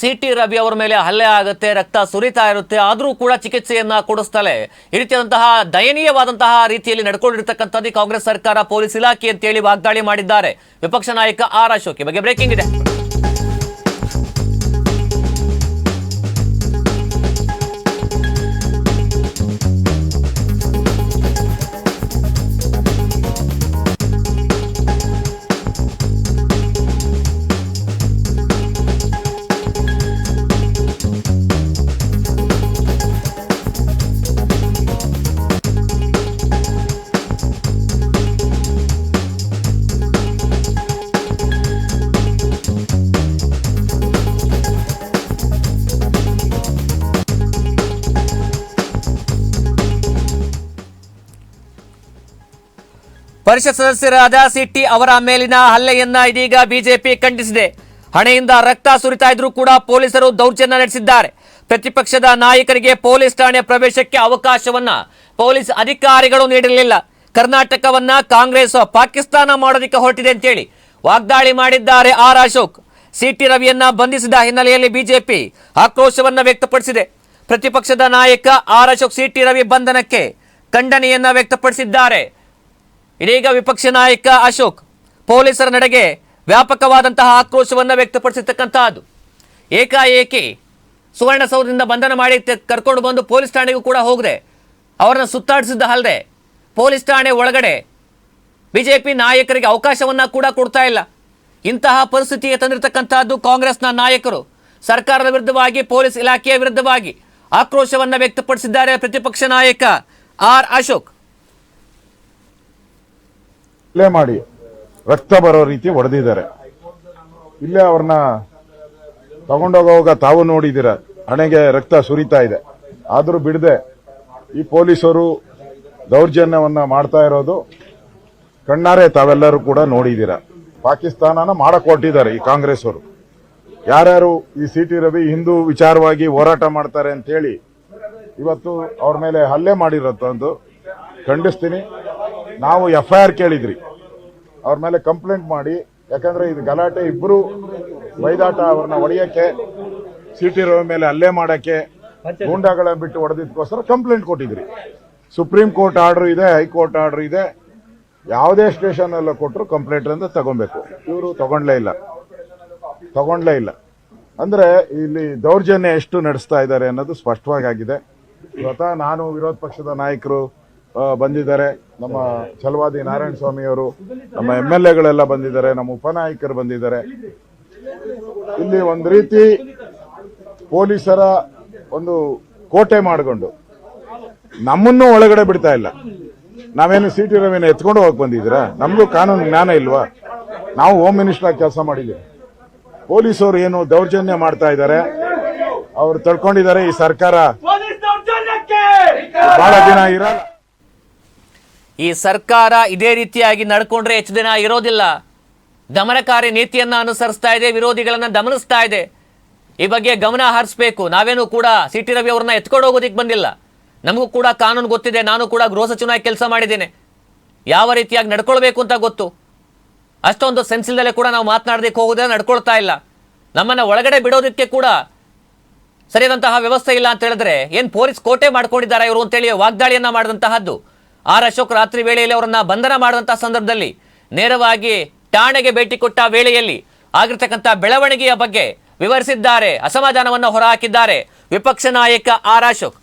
C T Ravi ಅವರ ಮೇಲೆ ಹಲ್ಲೆ ಆಗುತ್ತೆ, ರಕ್ತ ಸುರಿತಾ ಇರುತ್ತೆ, ಆದರೂ ಕೂಡ ಚಿಕಿತ್ಸೆಯನ್ನ ಕೊಡಿಸ್ತಾಳೆ. ಈ ರೀತಿಯಾದಂತಹ ದಯನೀಯವಾದಂತಹ ರೀತಿಯಲ್ಲಿ ನಡ್ಕೊಂಡಿರ್ತಕ್ಕಂಥದ್ದು ಕಾಂಗ್ರೆಸ್ ಸರ್ಕಾರ, ಪೊಲೀಸ್ ಇಲಾಖೆ ಅಂತೇಳಿ ವಾಗ್ದಾಳಿ ಮಾಡಿದ್ದಾರೆ. ವಿಪಕ್ಷ ನಾಯಕ ಆರ್ ಅಶೋಕ್ ಬಗ್ಗೆ ಬ್ರೇಕಿಂಗ್ ಇದೆ. ಪರಿಷತ್ ಸದಸ್ಯರಾದ ಸಿಟ್ಟಿ ಅವರ ಮೇಲಿನ ಹಲ್ಲೆಯನ್ನ ಇದೀಗ ಬಿಜೆಪಿ ಖಂಡಿಸಿದೆ. ಹಣೆಯಿಂದ ರಕ್ತ ಸುರಿತಾ ಇದ್ರೂ ಕೂಡ ಪೊಲೀಸರು ದೌರ್ಜನ್ಯ ನಡೆಸಿದ್ದಾರೆ. ಪ್ರತಿಪಕ್ಷದ ನಾಯಕರಿಗೆ ಪೊಲೀಸ್ ಠಾಣೆ ಪ್ರವೇಶಕ್ಕೆ ಅವಕಾಶವನ್ನ ಪೊಲೀಸ್ ಅಧಿಕಾರಿಗಳು ನೀಡಿರಲಿಲ್ಲ. ಕರ್ನಾಟಕವನ್ನ ಕಾಂಗ್ರೆಸ್ ಪಾಕಿಸ್ತಾನ ಮಾಡೋದಕ್ಕೆ ಹೊರಟಿದೆ ಅಂತೇಳಿ ವಾಗ್ದಾಳಿ ಮಾಡಿದ್ದಾರೆ ಆರ್ ಅಶೋಕ್. ಸಿಟಿ ರವಿಯನ್ನ ಬಂಧಿಸಿದ ಹಿನ್ನೆಲೆಯಲ್ಲಿ ಬಿಜೆಪಿ ಆಕ್ರೋಶವನ್ನ ವ್ಯಕ್ತಪಡಿಸಿದೆ. ಪ್ರತಿಪಕ್ಷದ ನಾಯಕ ಆರ್ ಅಶೋಕ್ ಸಿಟಿ ರವಿ ಬಂಧನಕ್ಕೆ ಖಂಡನೆಯನ್ನ ವ್ಯಕ್ತಪಡಿಸಿದ್ದಾರೆ. ಇದೀಗ ವಿಪಕ್ಷ ನಾಯಕ ಅಶೋಕ್ ಪೊಲೀಸರ ನಡೆಗೆ ವ್ಯಾಪಕವಾದಂತಹ ಆಕ್ರೋಶವನ್ನು ವ್ಯಕ್ತಪಡಿಸಿರ್ತಕ್ಕಂತಹದ್ದು. ಏಕಾಏಕಿ ಸುವರ್ಣಸೌಧದಿಂದ ಬಂಧನ ಮಾಡಿ ಕರ್ಕೊಂಡು ಬಂದು ಪೊಲೀಸ್ ಠಾಣೆಗೂ ಕೂಡ ಹೋಗದೆ, ಅವರನ್ನು ಸುತ್ತಾಡಿಸಿದ್ದ ಅಲ್ಲದೆ ಪೊಲೀಸ್ ಠಾಣೆ ಒಳಗಡೆ ಬಿಜೆಪಿ ನಾಯಕರಿಗೆ ಅವಕಾಶವನ್ನು ಕೂಡ ಕೊಡ್ತಾ ಇಲ್ಲ. ಇಂತಹ ಪರಿಸ್ಥಿತಿಗೆ ತಂದಿರತಕ್ಕಂತಹದ್ದು ಕಾಂಗ್ರೆಸ್ನ ನಾಯಕರು. ಸರ್ಕಾರದ ವಿರುದ್ಧವಾಗಿ, ಪೊಲೀಸ್ ಇಲಾಖೆಯ ವಿರುದ್ಧವಾಗಿ ಆಕ್ರೋಶವನ್ನು ವ್ಯಕ್ತಪಡಿಸಿದ್ದಾರೆ ಪ್ರತಿಪಕ್ಷ ನಾಯಕ ಆರ್ ಅಶೋಕ್. ಇಲ್ಲೇ ಮಾಡಿ. ರಕ್ತ ಬರೋ ರೀತಿ ಹೊಡೆದಿದ್ದಾರೆ ಇಲ್ಲೇ ಅವ್ರನ್ನ ತಗೊಂಡೋಗುವಾಗ ತಾವು ನೋಡಿದ್ದೀರ? ಹಣೆಗೆ ರಕ್ತ ಸುರಿತಾ ಇದೆ. ಆದರೂ ಬಿಡದೆ, ಈ ಪೊಲೀಸರು ದೌರ್ಜನ್ಯವನ್ನ ಮಾಡ್ತಾ ಇರೋದು ಕಣ್ಣಾರೆ ತಾವೆಲ್ಲರೂ ಕೂಡ ನೋಡಿದ್ದೀರ? ಪಾಕಿಸ್ತಾನನ ಮಾಡಕ್ ಈ ಕಾಂಗ್ರೆಸ್ ಅವರು ಯಾರ್ಯಾರು ಈ ಸಿ ಟಿ ರವಿ ಹಿಂದೂ ವಿಚಾರವಾಗಿ ಹೋರಾಟ ಮಾಡ್ತಾರೆ ಅಂತ ಹೇಳಿ ಇವತ್ತು ಅವ್ರ ಮೇಲೆ ಹಲ್ಲೆ ಮಾಡಿರೋಂಥದ್ದು ಖಂಡಿಸ್ತೀನಿ. ನಾವು ಎಫ್ ಐ ಆರ್ ಕೇಳಿದ್ರಿ. ಅವ್ರ ಮೇಲೆ ಕಂಪ್ಲೇಂಟ್ ಮಾಡಿ, ಯಾಕಂದ್ರೆ ಇದು ಗಲಾಟೆ ಇಬ್ರು, ವೈದಾಟ ಅವ್ರನ್ನ ಹೊಡೆಯಕ್ಕೆ ಸಿಟಿ ರೋ ಮೇಲೆ ಅಲ್ಲೇ ಮಾಡಕ್ಕೆ, ಗೂಂಡಾಗಳನ್ನ ಬಿಟ್ಟು ಹೊಡೆದಿದ್ದಕ್ಕೋಸ್ಕರ ಕಂಪ್ಲೇಂಟ್ ಕೊಟ್ಟಿದ್ರಿ. ಸುಪ್ರೀಂ ಕೋರ್ಟ್ ಆರ್ಡರ್ ಇದೆ ಹೈಕೋರ್ಟ್ ಆರ್ಡರ್ ಇದೆ. ಯಾವುದೇ ಸ್ಟೇಷನ್ ಎಲ್ಲ ಕೊಟ್ಟರು ಕಂಪ್ಲೇಂಟ್ ಅಂತ ತಗೊಬೇಕು. ಇವರು ತಗೊಂಡ್ಲೇ ಇಲ್ಲ. ತಗೊಂಡ್ಲೇ ಇಲ್ಲ. ಅಂದ್ರೆ ಇಲ್ಲಿ ದೌರ್ಜನ್ಯ ಎಷ್ಟು ನಡೆಸ್ತಾ ಇದ್ದಾರೆ ಅನ್ನೋದು ಸ್ಪಷ್ಟವಾಗಿ ಆಗಿದೆ. ಸ್ವತಃ ನಾನು ವಿರೋಧ ಪಕ್ಷದ ನಾಯಕರು ಬಂದಿದ್ದಾರೆ. ನಮ್ಮ ಛಲವಾದಿ ನಾರಾಯಣ ಸ್ವಾಮಿ ಅವರು ನಮ್ಮ ಎಂ ಎಲ್ ಎಗಳೆಲ್ಲ ಬಂದಿದ್ದಾರೆ, ನಮ್ಮ ಉಪನಾಯಕರು ಬಂದಿದ್ದಾರೆ. ಇಲ್ಲಿ ಒಂದು ರೀತಿ ಪೊಲೀಸರ ಒಂದು ಕೋಟೆ ಮಾಡಿಕೊಂಡು ನಮ್ಮನ್ನು ಒಳಗಡೆ ಬಿಡ್ತಾ ಇಲ್ಲ. ನಾವೇನು ಸಿ ಟಿ ರವಿನ ಎತ್ಕೊಂಡು ಹೋಗಿ ಬಂದಿದ್ದೀರಾ? ನಮಗೂ ಕಾನೂನು ಜ್ಞಾನ ಇಲ್ವಾ? ನಾವು ಹೋಮ್ ಮಿನಿಸ್ಟರ್ ಆಗಿ ಕೆಲಸ ಮಾಡಿದ್ದೀವಿ. ಪೊಲೀಸರು ಏನು ದೌರ್ಜನ್ಯ ಮಾಡ್ತಾ ಇದ್ದಾರೆ? ಅವ್ರು ತಳ್ಕೊಂಡಿದ್ದಾರೆ ಈ ಸರ್ಕಾರ. ಬಹಳ ದಿನ ಇರಲ್ಲ. ಈ ಸರ್ಕಾರ ಇದೇ ರೀತಿಯಾಗಿ ನಡ್ಕೊಂಡ್ರೆ ಹೆಚ್ಚು ದಿನ ಇರೋದಿಲ್ಲ. ದಮನಕಾರಿ ನೀತಿಯನ್ನು ಅನುಸರಿಸ್ತಾ ಇದೆ, ವಿರೋಧಿಗಳನ್ನ ದಮನಿಸ್ತಾ ಇದೆ. ಈ ಬಗ್ಗೆ ಗಮನ ಹರಿಸ್ಬೇಕು. ನಾವೇನು ಕೂಡ ಸಿ ಟಿ ರವಿ ಅವ್ರನ್ನ ಎತ್ಕೊಂಡು ಹೋಗೋದಿಕ್ಕೆ ಬಂದಿಲ್ಲ. ನಮಗೂ ಕೂಡ ಕಾನೂನು ಗೊತ್ತಿದೆ, ನಾನು ಕೂಡ ಗೃಹ ಸಚಿವನಾಗಿ ಕೆಲಸ ಮಾಡಿದ್ದೇನೆ. ಯಾವ ರೀತಿಯಾಗಿ ನಡ್ಕೊಳ್ಬೇಕು ಅಂತ ಗೊತ್ತು? ಅಷ್ಟೊಂದು ಸೆನ್ಸಿಲ್ದಲ್ಲೇ ಕೂಡ ನಾವು ಮಾತನಾಡೋದಕ್ಕೆ ಹೋಗೋದೇ ನಡ್ಕೊಳ್ತಾ ಇಲ್ಲ. ನಮ್ಮನ್ನ ಒಳಗಡೆ ಬಿಡೋದಕ್ಕೆ ಕೂಡ ಸರಿಯಾದಂತಹ ವ್ಯವಸ್ಥೆ ಇಲ್ಲ ಅಂತ ಹೇಳಿದ್ರೆ ಏನು ಪೊಲೀಸ್ ಕೋಟೆ ಮಾಡ್ಕೊಂಡಿದ್ದಾರೆ ಇವರು ಅಂತೇಳಿ ವಾಗ್ದಾಳಿಯನ್ನು ಮಾಡಿದಂತಹದ್ದು? ಆರ್ ಅಶೋಕ್ ರಾತ್ರಿ ವೇಳೆಯಲ್ಲಿ ಅವರನ್ನ ಬಂಧನ ಮಾಡಿದಂತಹ ಸಂದರ್ಭದಲ್ಲಿ ನೇರವಾಗಿ ಠಾಣೆಗೆ ಭೇಟಿ ಕೊಟ್ಟ ವೇಳೆಯಲ್ಲಿ ಆಗಿರ್ತಕ್ಕಂಥ ಬೆಳವಣಿಗೆಯ ಬಗ್ಗೆ ವಿವರಿಸಿದ್ದಾರೆ. ಅಸಮಾಧಾನವನ್ನು ಹೊರಹಾಕಿದ್ದಾರೆ ವಿಪಕ್ಷ ನಾಯಕ ಆರ್ ಅಶೋಕ್.